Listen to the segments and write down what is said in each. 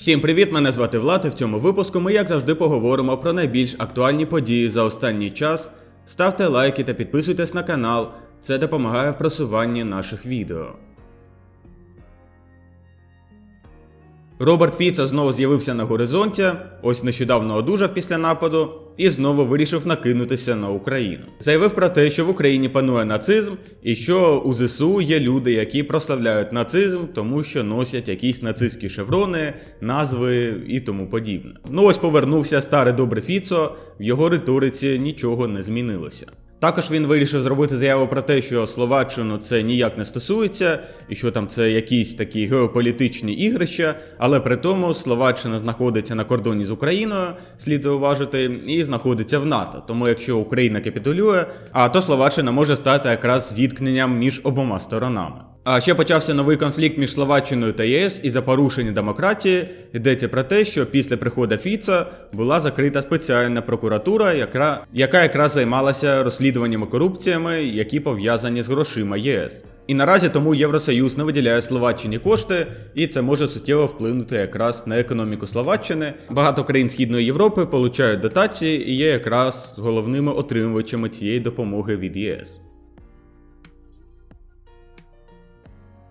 Всім привіт! Мене звати Влад. і В цьому випуску ми, як завжди, поговоримо про найбільш актуальні події за останній час. Ставте лайки та підписуйтесь на канал. Це допомагає в просуванні наших відео. Роберт Фіца знову з'явився на горизонті, ось нещодавно одужав після нападу і знову вирішив накинутися на Україну. Заявив про те, що в Україні панує нацизм, і що у ЗСУ є люди, які прославляють нацизм, тому що носять якісь нацистські шеврони, назви і тому подібне. Ну ось повернувся старий добрий Фіцо, в його риториці нічого не змінилося. Також він вирішив зробити заяву про те, що Словаччину це ніяк не стосується, і що там це якісь такі геополітичні ігрища, але при тому Словаччина знаходиться на кордоні з Україною, слід зауважити, і знаходиться в НАТО. Тому якщо Україна капітулює, а то Словаччина може стати якраз зіткненням між обома сторонами. А ще почався новий конфлікт між Словаччиною та ЄС і за порушення демократії йдеться про те, що після приходу Фіца була закрита спеціальна прокуратура, яка, яка якраз займалася розслідуваннями корупціями, які пов'язані з грошима ЄС. І наразі тому Євросоюз не виділяє Словаччині кошти, і це може суттєво вплинути якраз на економіку Словаччини. Багато країн Східної Європи получають дотації і є якраз головними отримувачами цієї допомоги від ЄС.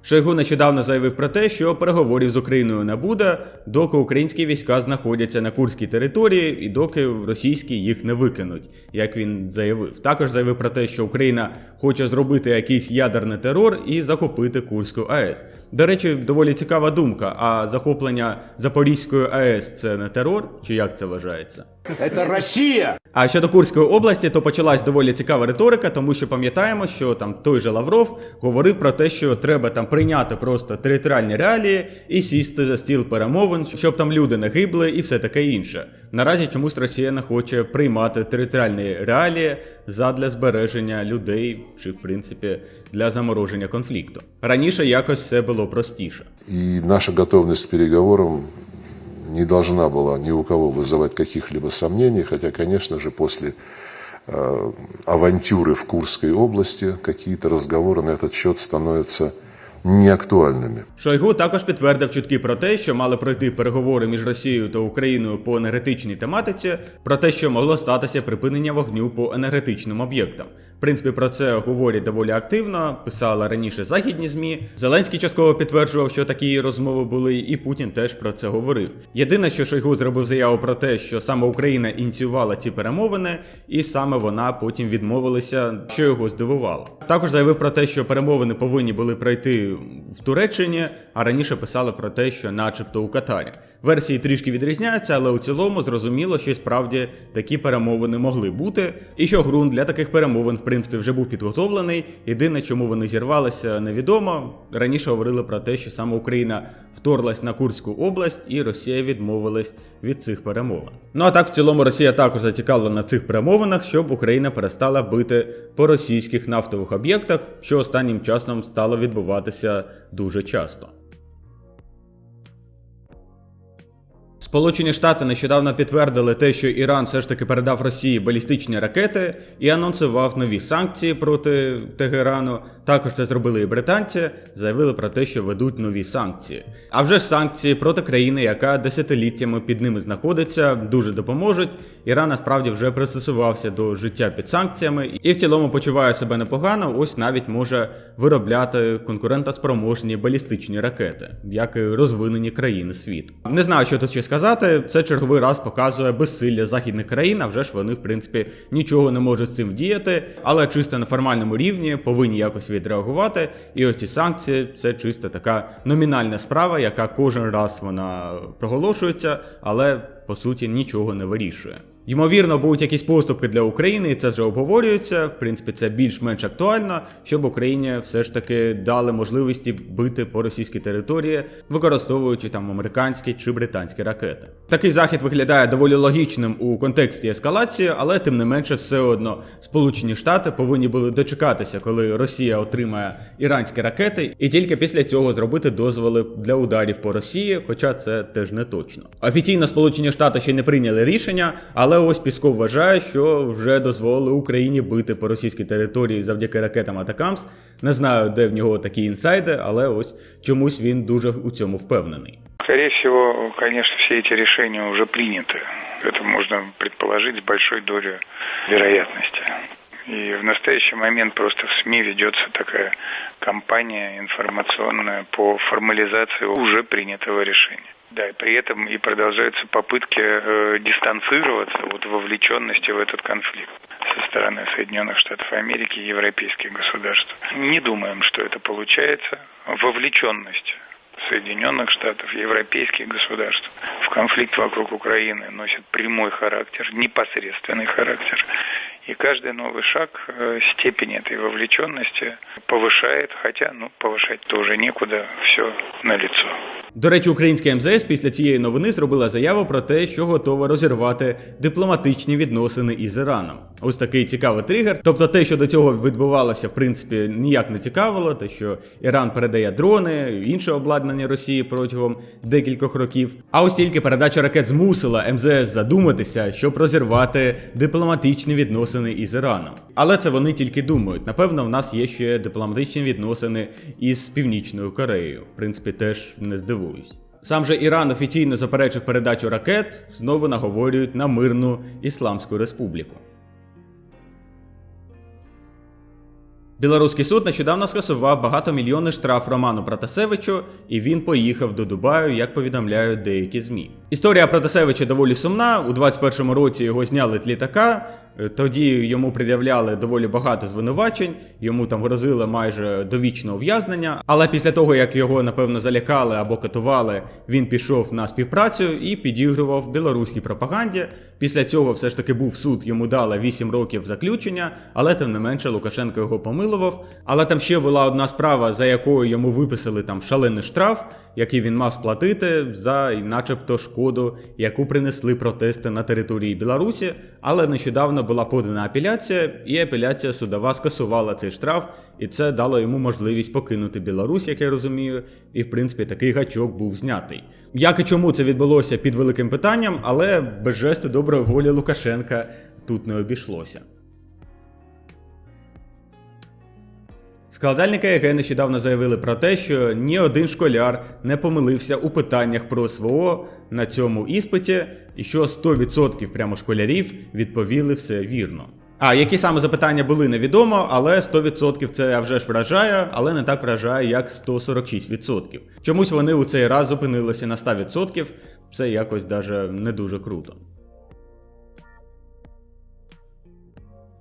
Шойгу нещодавно заявив про те, що переговорів з Україною не буде, доки українські війська знаходяться на курській території і доки російські їх не викинуть, як він заявив. Також заявив про те, що Україна хоче зробити якийсь ядерний терор і захопити Курську АЕС. До речі, доволі цікава думка. А захоплення Запорізької АЕС це не терор, чи як це вважається? Это Россия! А щодо Курської області, то почалась доволі цікава риторика, тому що пам'ятаємо, що там той же Лавров говорив про те, що треба там прийняти просто територіальні реалії і сісти за стіл перемовин, щоб там люди не гибли і все таке інше. Наразі чомусь Росія не хоче приймати територіальні реалії задля збереження людей, чи в принципі для замороження конфлікту. Раніше якось все було простіше. И наша готовность к переговорам не должна была ни у кого вызывать каких-либо сомнений, хотя, конечно же, после э, авантюры в Курской области какие-то разговоры на этот счет становятся неактуальными. Шойгу також підтвердив чутки про те, що мали пройти переговори між Росією та Україною по енергетичній тематиці, про те, що могло статися припинення вогню по енергетичним об'єктам. В принципі, про це говорять доволі активно, писали раніше західні змі. Зеленський частково підтверджував, що такі розмови були, і Путін теж про це говорив. Єдине, що Шойгу зробив заяву про те, що саме Україна ініціювала ці перемовини, і саме вона потім відмовилася, що його здивувало. Також заявив про те, що перемовини повинні були пройти в Туреччині, а раніше писали про те, що начебто у Катарі. Версії трішки відрізняються, але у цілому зрозуміло, що справді такі перемовини могли бути, і що ґрунт для таких перемовин, в принципі, вже був підготовлений. Єдине, чому вони зірвалися, невідомо. Раніше говорили про те, що саме Україна вторглась на Курську область, і Росія відмовилась від цих перемовин. Ну а так, в цілому, Росія також зацікавлена на цих перемовинах, щоб Україна перестала бити по російських нафтових об'єктах, що останнім часом стало відбуватися дуже часто. Сполучені Штати нещодавно підтвердили те, що Іран все ж таки передав Росії балістичні ракети і анонсував нові санкції проти Тегерану. Також це зробили і британці, заявили про те, що ведуть нові санкції. А вже ж санкції проти країни, яка десятиліттями під ними знаходиться, дуже допоможуть. Іран насправді вже пристосувався до життя під санкціями і в цілому почуває себе непогано. Ось навіть може виробляти конкурентоспроможні балістичні ракети, як і розвинені країни світу. Не знаю, що тут ще сказати. Це черговий раз показує безсилля західних країн. А вже ж вони, в принципі, нічого не можуть з цим діяти, але чисто на формальному рівні повинні якось відреагувати. І ось ці санкції це чисто така номінальна справа, яка кожен раз вона проголошується, але по суті нічого не вирішує. Ймовірно, будуть якісь поступки для України, і це вже обговорюється. В принципі, це більш-менш актуально, щоб Україні все ж таки дали можливості бити по російській території, використовуючи там американські чи британські ракети. Такий захід виглядає доволі логічним у контексті ескалації, але тим не менше, все одно Сполучені Штати повинні були дочекатися, коли Росія отримає іранські ракети, і тільки після цього зробити дозволи для ударів по Росії, хоча це теж не точно. Офіційно Сполучені Штати ще не прийняли рішення, але ось Пісков вважає, що вже дозволили Україні бити по російській території завдяки ракетам Атакамс. Не знаю, де в нього такі інсайди, але ось чомусь він дуже у цьому впевнений. Скорее всего, конечно, все эти решения уже приняты. Это можно предположить с большой долей вероятности. И в настоящий момент просто в СМИ ведется такая кампания информационная по формализации уже принятого решения. Да, и при этом и продолжаются попытки э, дистанцироваться от вовлеченности в этот конфликт со стороны Соединенных Штатов Америки и европейских государств. Не думаем, что это получается. Вовлеченность Соединенных Штатов, европейских государств в конфликт вокруг Украины носит прямой характер, непосредственный характер. И каждый новый шаг э, степень этой вовлеченности повышает, хотя ну, повышать тоже некуда, все на лицо. До речі, українське МЗС після цієї новини зробила заяву про те, що готова розірвати дипломатичні відносини із Іраном. Ось такий цікавий тригер. Тобто, те, що до цього відбувалося, в принципі, ніяк не цікавило, те, що Іран передає дрони, інше обладнання Росії протягом декількох років. А ось тільки передача ракет змусила МЗС задуматися, щоб розірвати дипломатичні відносини із Іраном. Але це вони тільки думають. Напевно, в нас є ще дипломатичні відносини із Північною Кореєю. В принципі, теж не здивуюсь. Сам же Іран офіційно заперечив передачу ракет, знову наговорюють на мирну Ісламську республіку. Білоруський суд нещодавно скасував багатомільйонний штраф Роману Протасевичу, і він поїхав до Дубаю, як повідомляють деякі ЗМІ. Історія Протасевича доволі сумна. У 21-му році його зняли з літака. Е, Тоді йому пред'являли доволі багато звинувачень, йому там грозили майже довічне ув'язнення. Але після того, як його напевно залякали або катували, він пішов на співпрацю і підігрував білоруській пропаганді. Після цього все ж таки був суд, йому дали 8 років заключення, але тим не менше Лукашенко його помилував. Але там ще була одна справа, за якою йому виписали там шалений штраф, який він мав сплатити за начебто шкоду, яку принесли протести на території Білорусі. Але нещодавно була подана апеляція, і апеляція судова скасувала цей штраф, і це дало йому можливість покинути Білорусь, як я розумію. І в принципі такий гачок був знятий. Як і чому це відбулося під великим питанням, але без жесту доброї волі Лукашенка тут не обійшлося. Складальники ЕГЕ нещодавно заявили про те, що ні один школяр не помилився у питаннях про СВО на цьому іспиті, і що 100% прямо школярів відповіли все вірно. А які саме запитання були, невідомо, але 100% це вже ж вражає, але не так вражає, як 146%. Чомусь вони у цей раз зупинилися на 100%, це якось даже не дуже круто.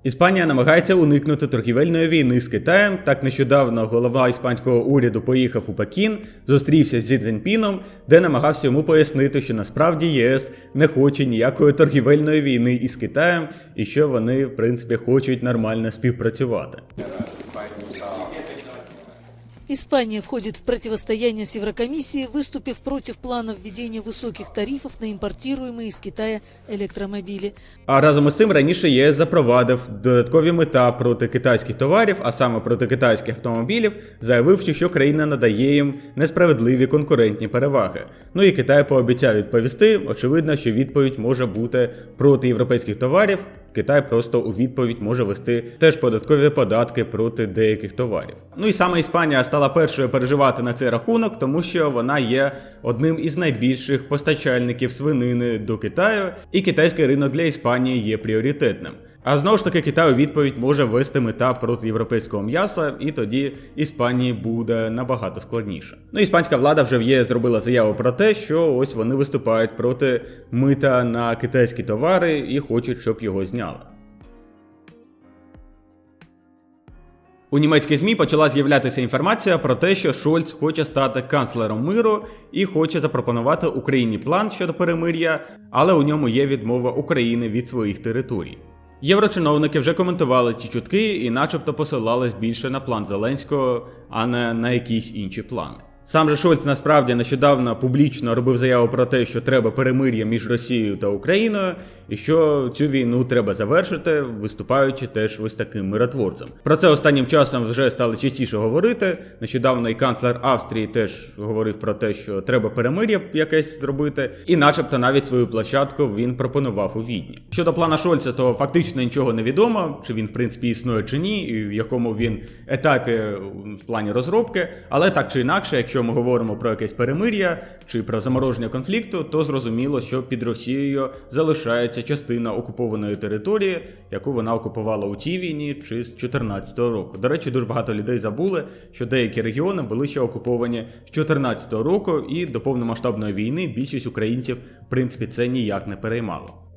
Іспанія намагається уникнути торгівельної війни з Китаєм. Так нещодавно голова іспанського уряду поїхав у Пекін, зустрівся Зі Цзіньпіном, де намагався йому пояснити, що насправді ЄС не хоче ніякої торгівельної війни із Китаєм, і що вони, в принципі, хочуть нормально співпрацювати. Испания входит в противостояние с Еврокомиссией, выступив против плана введения высоких тарифов на импортируемые из Китая электромобили. А разом із цим раніше ЄС запровадив додаткові мета проти китайських товарів, а саме проти китайських автомобілів, заявивши, що країна надає їм несправедливі конкурентні переваги. Ну і Китай пообіцяв відповісти. Очевидно, що відповідь може бути проти європейських товарів. Китай просто у відповідь може вести теж податкові податки проти деяких товарів. Ну і саме Іспанія стала першою переживати на цей рахунок, тому що вона є одним із найбільших постачальників свинини до Китаю, і китайський ринок для Іспанії є пріоритетним. А знову ж таки, Китай у відповідь може вести мета проти європейського м'яса, і тоді Іспанії буде набагато складніше. Ну, іспанська влада вже в ЄС зробила заяву про те, що ось вони виступають проти мита на китайські товари і хочуть, щоб його зняли. У німецькій ЗМІ почала з'являтися інформація про те, що Шольц хоче стати канцлером миру і хоче запропонувати Україні план щодо перемир'я, але у ньому є відмова України від своїх територій. Єврочиновники вже коментували ці чутки і начебто посилались більше на план Зеленського, а не на якісь інші плани. Сам же Шольц насправді нещодавно публічно робив заяву про те, що треба перемир'я між Росією та Україною, і що цю війну треба завершити, виступаючи теж ось таким миротворцем. Про це останнім часом вже стали частіше говорити. Нещодавно і канцлер Австрії теж говорив про те, що треба перемир'я якесь зробити, і, начебто, навіть свою площадку він пропонував у Відні. Щодо плана Шольца, то фактично нічого не відомо, чи він в принципі існує чи ні, і в якому він етапі в плані розробки, але так чи інакше, якщо якщо ми говоримо про якесь перемир'я чи про замороження конфлікту, то зрозуміло, що під Росією залишається частина окупованої території, яку вона окупувала у цій війні чи з 2014 року. До речі, дуже багато людей забули, що деякі регіони були ще окуповані з 2014 року, і до повномасштабної війни більшість українців, в принципі, це ніяк не переймало.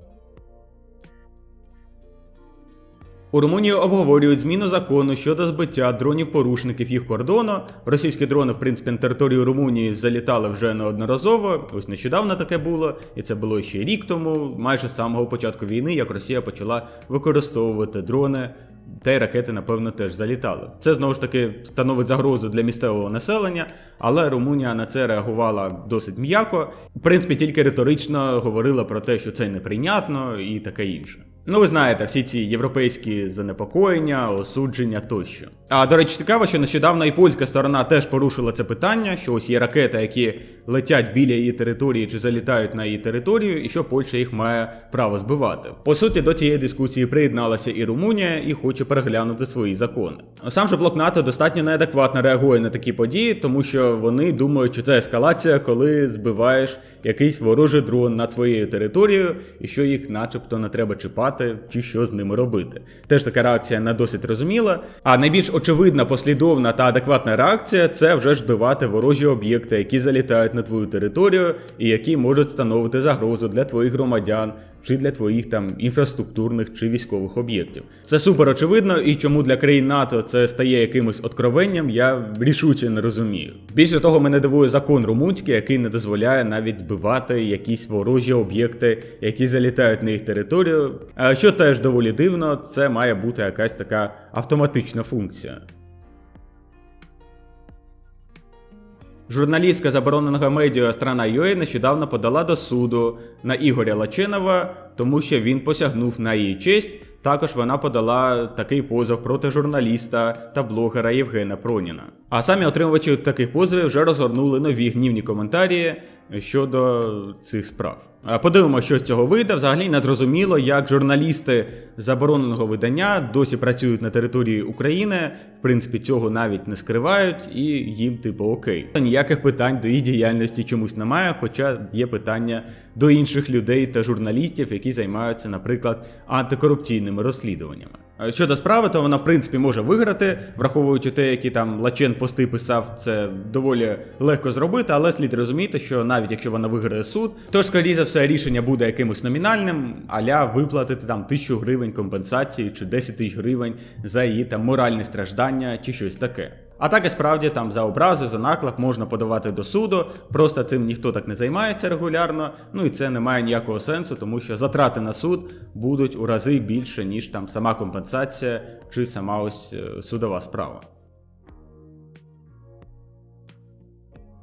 У Румунії обговорюють зміну закону щодо збиття дронів-порушників їх кордону. Російські дрони, в принципі, на територію Румунії залітали вже неодноразово. Ось нещодавно таке було, і це було ще рік тому, майже з самого початку війни, як Росія почала використовувати дрони. Та й ракети, напевно, теж залітали. Це знову ж таки становить загрозу для місцевого населення, але Румунія на це реагувала досить м'яко. В принципі, тільки риторично говорила про те, що це неприйнятно і таке інше. Ну, ви знаєте, всі ці європейські занепокоєння, осудження тощо. А до речі, цікаво, що нещодавно і польська сторона теж порушила це питання, що ось є ракети, які летять біля її території чи залітають на її територію, і що Польща їх має право збивати. По суті, до цієї дискусії приєдналася і Румунія і хоче переглянути свої закони. Сам же блок НАТО достатньо неадекватно реагує на такі події, тому що вони думають, що це ескалація, коли збиваєш якийсь ворожий дрон над своєю територією, і що їх, начебто, не треба чіпати, чи що з ними робити. Теж така реакція не досить розуміла. А найбільш очевидна, послідовна та адекватна реакція це вже ж збивати ворожі об'єкти, які залітають на твою територію, і які можуть становити загрозу для твоїх громадян. Чи для твоїх там інфраструктурних чи військових об'єктів. Це супер очевидно, і чому для країн НАТО це стає якимось откровенням, я рішуче не розумію. Більше того, мене дивує закон румунський, який не дозволяє навіть збивати якісь ворожі об'єкти, які залітають на їх територію. Що теж доволі дивно, це має бути якась така автоматична функція. Журналістка забороненого медіа страна UA нещодавно подала до суду на Ігоря Лачинова, тому що він посягнув на її честь. Також вона подала такий позов проти журналіста та блогера Євгена Проніна. А самі отримувачі таких позовів вже розгорнули нові гнівні коментарі щодо цих справ. Подивимося, що з цього вийде. Взагалі не зрозуміло, як журналісти забороненого видання досі працюють на території України. В принципі, цього навіть не скривають, і їм, типу, окей. Ніяких питань до їх діяльності чомусь немає, хоча є питання до інших людей та журналістів, які займаються, наприклад, антикорупційними розслідуваннями. Щодо справи, то вона в принципі може виграти, враховуючи те, які там Лачен пости писав, це доволі легко зробити, але слід розуміти, що навіть якщо вона виграє суд, то скоріше за все рішення буде якимось номінальним, аля виплатити там тисячу гривень компенсації чи 10 тисяч гривень за її там моральне страждання чи щось таке. А так і справді там за образи, за наклеп можна подавати до суду, просто цим ніхто так не займається регулярно. Ну і це не має ніякого сенсу, тому що затрати на суд будуть у рази більше, ніж там сама компенсація чи сама ось е, судова справа.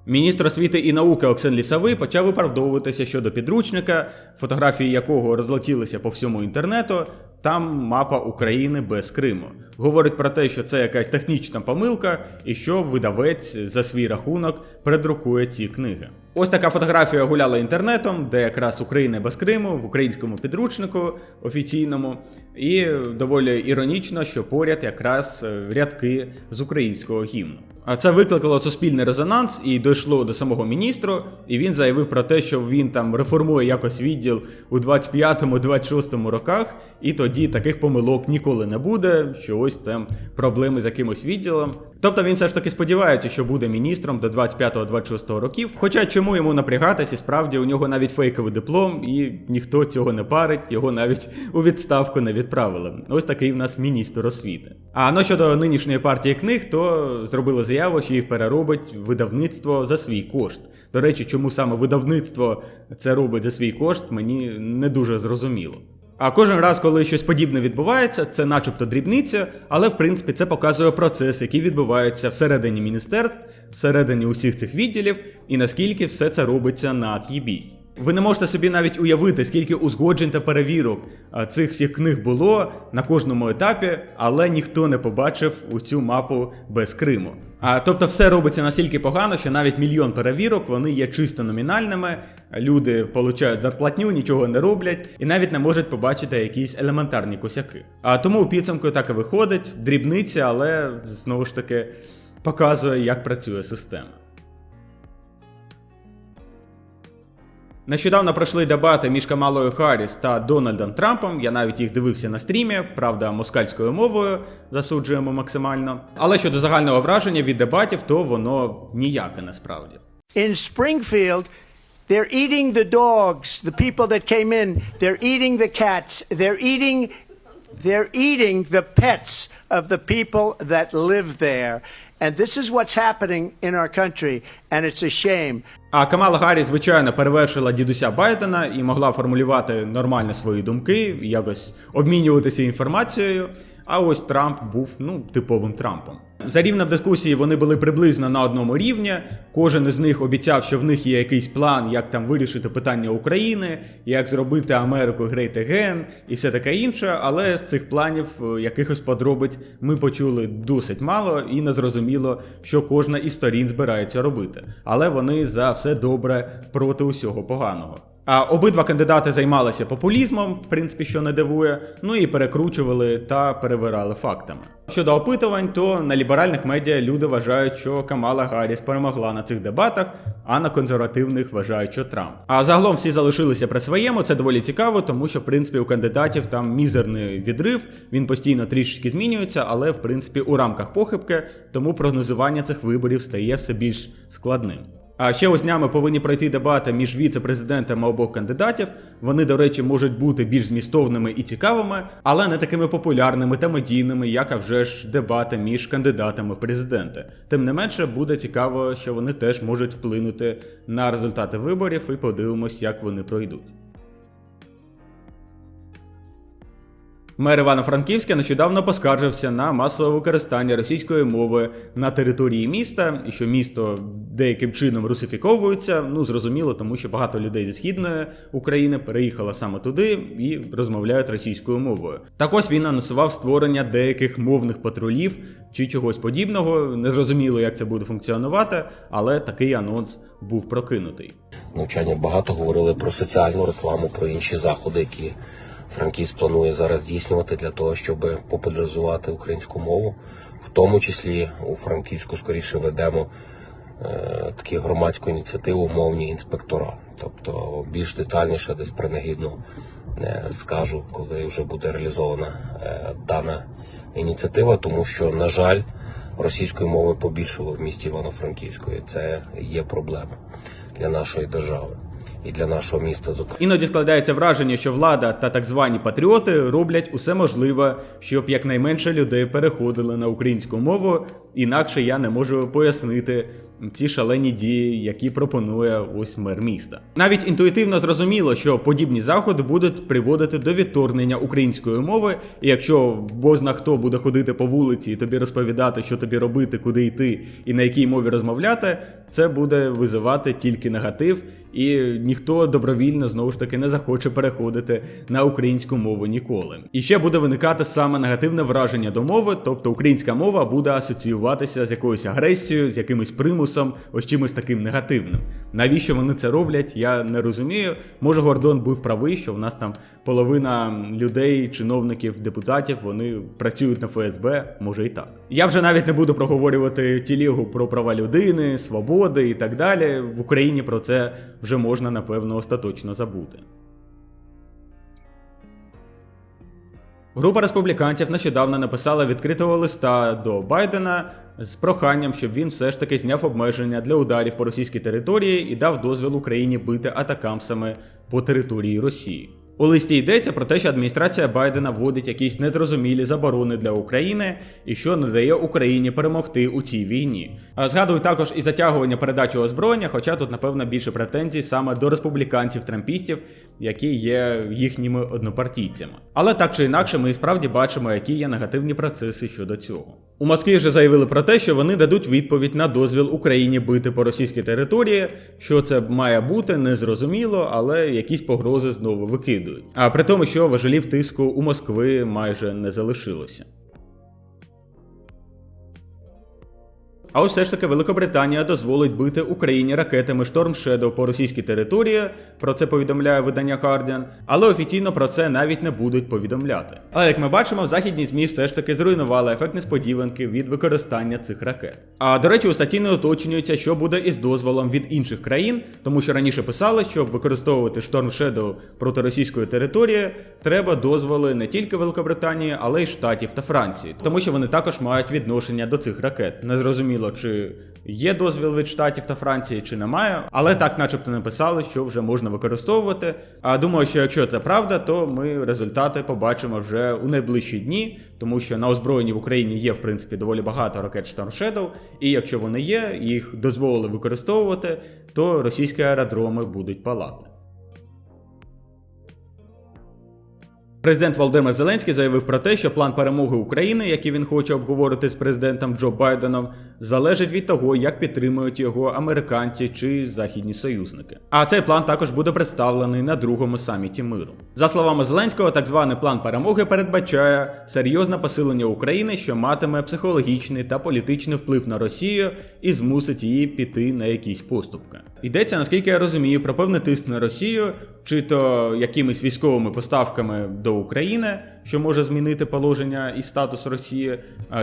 Міністр освіти і науки Оксен Лісовий почав виправдовуватися щодо підручника, фотографії якого розлетілися по всьому інтернету. Там мапа України без Криму. Говорить про те, що це якась технічна помилка, і що видавець за свій рахунок придрукує ці книги. Ось така фотографія гуляла інтернетом, де якраз Україна без Криму в українському підручнику офіційному, і доволі іронічно, що поряд якраз е, рядки з українського гімну. А це викликало суспільний резонанс і дійшло до самого міністру. І він заявив про те, що він там реформує якось відділ у 25-26 роках, і тоді таких помилок ніколи не буде. Що ось там проблеми з якимось відділом. Тобто він все ж таки сподівається, що буде міністром до 25-26 років. Хоча чому йому напрягатись, і справді у нього навіть фейковий диплом, і ніхто цього не парить, його навіть у відставку не відправили. Ось такий в нас міністр освіти. А ну щодо нинішньої партії книг, то зробили заяву, що їх переробить видавництво за свій кошт. До речі, чому саме видавництво це робить за свій кошт, мені не дуже зрозуміло. А кожен раз, коли щось подібне відбувається, це начебто дрібниця, але в принципі це показує процес, який відбувається всередині міністерств, всередині усіх цих відділів, і наскільки все це робиться на от'єбісь. Ви не можете собі навіть уявити, скільки узгоджень та перевірок цих всіх книг було на кожному етапі, але ніхто не побачив у цю мапу без Криму. А тобто, все робиться настільки погано, що навіть мільйон перевірок вони є чисто номінальними. Люди получають зарплатню, нічого не роблять і навіть не можуть побачити якісь елементарні косяки. А тому у підсумку так і виходить, дрібниця, але знову ж таки показує, як працює система. Нещодавно пройшли дебати між Камалою Харріс та Дональдом Трампом. Я навіть їх дивився на стрімі, правда, москальською мовою засуджуємо максимально. Але щодо загального враження від дебатів, то воно ніяке насправді. in Springfield, they're eating the dogs, the people that came in, they're eating the cats, they're eating they're eating the pets of the people that live there. And this is what's happening in our country, and it's a shame. А Камала Гаррі, звичайно, перевершила дідуся Байдена і могла формулювати нормально свої думки, якось обмінюватися інформацією. А ось Трамп був ну типовим Трампом. За рівнем дискусії вони були приблизно на одному рівні. Кожен із них обіцяв, що в них є якийсь план, як там вирішити питання України, як зробити Америку Great Again і все таке інше. Але з цих планів е, якихось подробиць ми почули досить мало і не зрозуміло, що кожна із сторін збирається робити. Але вони за все добре проти усього поганого. А обидва кандидати займалися популізмом, в принципі, що не дивує, ну і перекручували та перевирали фактами. Щодо опитувань, то на ліберальних медіа люди вважають, що Камала Гарріс перемогла на цих дебатах, а на консервативних вважають, що Трамп. А загалом всі залишилися при своєму. Це доволі цікаво, тому що в принципі у кандидатів там мізерний відрив. Він постійно трішечки змінюється, але в принципі у рамках похибки, тому прогнозування цих виборів стає все більш складним. А ще ось днями повинні пройти дебати між віце-президентами обох кандидатів. Вони, до речі, можуть бути більш змістовними і цікавими, але не такими популярними та медійними, як а вже ж дебати між кандидатами в президенти. Тим не менше, буде цікаво, що вони теж можуть вплинути на результати виборів, і подивимось, як вони пройдуть. Мер Івано-Франківська нещодавно поскаржився на масове використання російської мови на території міста, і що місто деяким чином русифіковується. Ну зрозуміло, тому що багато людей зі східної України переїхало саме туди і розмовляють російською мовою. Так ось він анонсував створення деяких мовних патрулів чи чогось подібного. Незрозуміло, як це буде функціонувати, але такий анонс був прокинутий. навчання багато говорили про соціальну рекламу, про інші заходи, які Франківськ планує зараз здійснювати для того, щоб популяризувати українську мову. В тому числі у Франківську скоріше ведемо е, таку громадську ініціативу мовні інспектора. Тобто більш детальніше десь принагідно е, скажу, коли вже буде реалізована е, дана ініціатива, тому що, на жаль, російської мови побільшало в місті Івано-Франківську. і Це є проблема для нашої держави і для нашого міста. Зокрема. Іноді складається враження, що влада та так звані патріоти роблять усе можливе, щоб якнайменше людей переходили на українську мову. Інакше я не можу пояснити ці шалені дії, які пропонує ось мер міста. Навіть інтуїтивно зрозуміло, що подібні заходи будуть приводити до відторгнення української мови. І якщо бозна хто буде ходити по вулиці і тобі розповідати, що тобі робити, куди йти і на якій мові розмовляти, це буде визивати тільки негатив. І ніхто добровільно знову ж таки не захоче переходити на українську мову ніколи. І ще буде виникати саме негативне враження до мови, тобто українська мова буде асоціюватися з якоюсь агресією, з якимось примусом, ось чимось таким негативним. Навіщо вони це роблять, я не розумію. Може, Гордон був правий, що в нас там половина людей, чиновників, депутатів, вони працюють на ФСБ, може і так. Я вже навіть не буду проговорювати тілігу про права людини, свободи і так далі. В Україні про це вже можна напевно остаточно забути. Група республіканців нещодавно написала відкритого листа до Байдена з проханням, щоб він все ж таки зняв обмеження для ударів по російській території і дав дозвіл Україні бити атакамсами по території Росії. У листі йдеться про те, що адміністрація Байдена вводить якісь незрозумілі заборони для України і що не дає Україні перемогти у цій війні. Згадую також і затягування передачі озброєння, хоча тут, напевно, більше претензій саме до республіканців-трампістів, які є їхніми однопартійцями. Але так чи інакше, ми і справді бачимо, які є негативні процеси щодо цього. У Москві вже заявили про те, що вони дадуть відповідь на дозвіл Україні бити по російській території. Що це має бути, незрозуміло, але якісь погрози знову викидують. А при тому, що важелів тиску у Москви майже не залишилося. А ось все ж таки Великобританія дозволить бити Україні ракетами Storm Shadow по російській території. Про це повідомляє видання Guardian, але офіційно про це навіть не будуть повідомляти. Але як ми бачимо, західні змі все ж таки зруйнували ефект несподіванки від використання цих ракет. А до речі, у статті не уточнюється, що буде із дозволом від інших країн, тому що раніше писали, щоб використовувати Storm Shadow проти російської території, треба дозволи не тільки Великобританії, але й Штатів та Франції, тому що вони також мають відношення до цих ракет. Незрозуміло, чи є дозвіл від Штатів та Франції, чи немає, але так, начебто, написали, що вже можна використовувати. А думаю, що якщо це правда, то ми результати побачимо вже у найближчі дні, тому що на озброєнні в Україні є в принципі доволі багато ракет Storm і якщо вони є, їх дозволили використовувати, то російські аеродроми будуть палати. Президент Володимир Зеленський заявив про те, що план перемоги України, який він хоче обговорити з президентом Джо Байденом, залежить від того, як підтримують його американці чи західні союзники. А цей план також буде представлений на другому саміті миру. За словами Зеленського, так званий план перемоги передбачає серйозне посилення України, що матиме психологічний та політичний вплив на Росію і змусить її піти на якісь поступки. Йдеться, наскільки я розумію, про певний тиск на Росію, чи то якимись військовими поставками до України, що може змінити положення і статус Росії,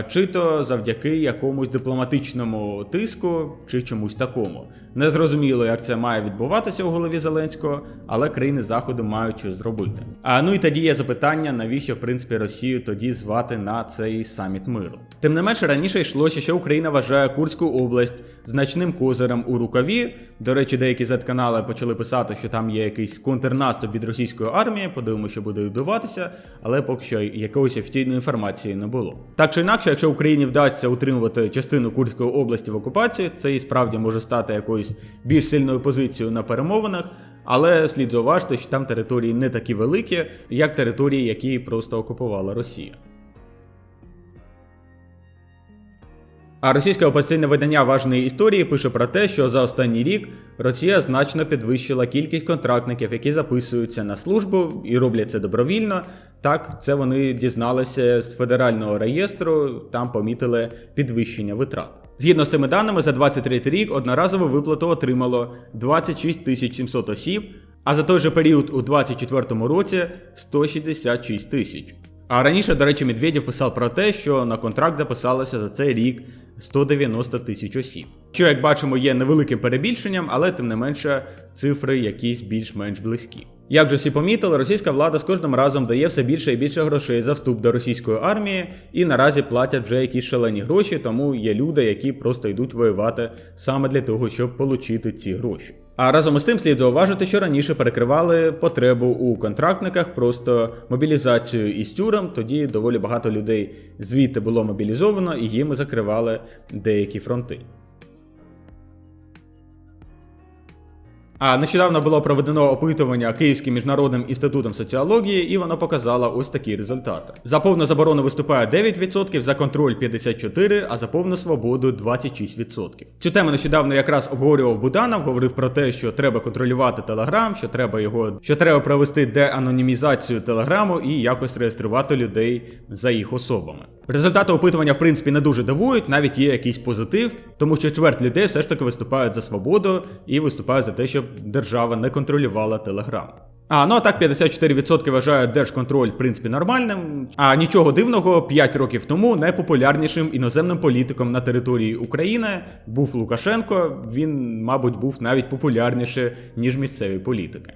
чи то завдяки якомусь дипломатичному тиску, чи чомусь такому. Незрозуміло, як це має відбуватися у голові Зеленського, але країни Заходу мають щось зробити. А ну і тоді є запитання, навіщо в принципі Росію тоді звати на цей саміт миру. Тим не менше, раніше йшлося, що Україна вважає Курську область значним козирем у рукаві. До речі, деякі Z-канали почали писати, що там є якийсь контрнаступ від російської армії. Подивимося, що буде відбуватися, але поки що якоїсь офіційної інформації не було. Так чи інакше, якщо Україні вдасться утримувати частину Курської області в окупації, це і справді може стати якоюсь більш сильною позицією на перемовинах. Але слід зауважити, що там території не такі великі, як території, які просто окупувала Росія. А російське опозиційне видання важної історії пише про те, що за останній рік Росія значно підвищила кількість контрактників, які записуються на службу і роблять це добровільно. Так, це вони дізналися з федерального реєстру, там помітили підвищення витрат. Згідно з цими даними, за 23 рік одноразову виплату отримало 26 тисяч 700 осіб, а за той же період у 2024 році 166 тисяч. А раніше, до речі, Медведєв писав про те, що на контракт записалося за цей рік 190 тисяч осіб. Що, як бачимо, є невеликим перебільшенням, але тим не менше цифри якісь більш-менш близькі. Як вже всі помітили, російська влада з кожним разом дає все більше і більше грошей за вступ до російської армії, і наразі платять вже якісь шалені гроші, тому є люди, які просто йдуть воювати саме для того, щоб отримати ці гроші. А разом із тим слід зауважити, що раніше перекривали потребу у контрактниках, просто мобілізацію із тюрем. Тоді доволі багато людей звідти було мобілізовано, і їм закривали деякі фронти. А нещодавно було проведено опитування Київським міжнародним інститутом соціології, і воно показало ось такі результати. За повну заборону виступає 9%, за контроль 54%, а за повну свободу 26%. Цю тему нещодавно якраз обговорював Буданов, говорив про те, що треба контролювати Телеграм, що треба його, що треба провести деанонімізацію Телеграму і якось реєструвати людей за їх особами. Результати опитування, в принципі, не дуже дивують, навіть є якийсь позитив, тому що чверть людей все ж таки виступають за свободу і виступають за те, щоб держава не контролювала Телеграм. А, ну а так 54% вважають держконтроль, в принципі, нормальним. А нічого дивного, 5 років тому найпопулярнішим іноземним політиком на території України був Лукашенко. Він, мабуть, був навіть популярніше, ніж місцеві політики.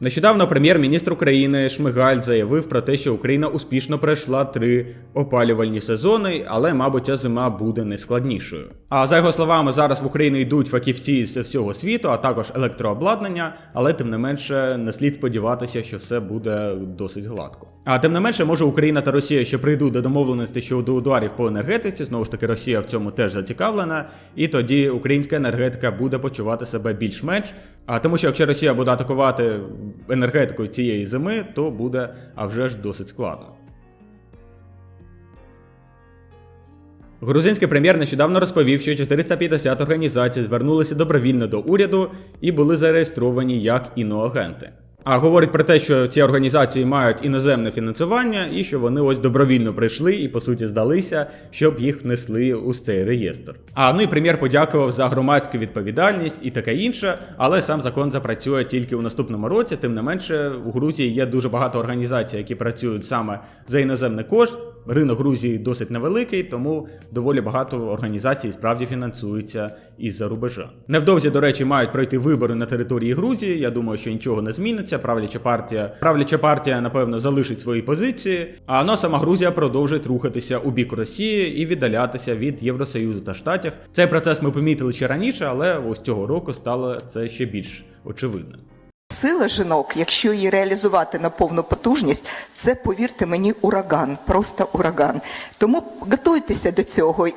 Нещодавно прем'єр-міністр України Шмигаль заявив про те, що Україна успішно пройшла три опалювальні сезони, але, мабуть, ця зима буде найскладнішою. А за його словами, зараз в Україну йдуть фахівці з всього світу, а також електрообладнання, але тим не менше не слід сподіватися, що все буде досить гладко. А тим не менше, може Україна та Росія ще прийдуть до домовленості щодо ударів по енергетиці. Знову ж таки, Росія в цьому теж зацікавлена, і тоді українська енергетика буде почувати себе більш-менш. А тому, що якщо Росія буде атакувати енергетикою цієї зими, то буде а вже ж досить складно. Грузинський прем'єр нещодавно розповів, що 450 організацій звернулися добровільно до уряду і були зареєстровані як іноагенти. А говорить про те, що ці організації мають іноземне фінансування і що вони ось добровільно прийшли і по суті здалися, щоб їх внесли у цей реєстр. А ну і прем'єр подякував за громадську відповідальність і таке інше, але сам закон запрацює тільки у наступному році. Тим не менше, у Грузії є дуже багато організацій, які працюють саме за іноземний кошт. Ринок Грузії досить невеликий, тому доволі багато організацій справді фінансуються із-за рубежа. Невдовзі, до речі, мають пройти вибори на території Грузії. Я думаю, що нічого не зміниться. Правляча партія, правляча партія, напевно, залишить свої позиції. А ну, сама Грузія продовжить рухатися у бік Росії і віддалятися від Євросоюзу та штатів. Цей процес ми помітили ще раніше, але ось цього року стало це ще більш очевидним. Сила жінок, якщо її реалізувати на повну потужність, це повірте мені ураган, просто ураган. Тому готуйтеся до цього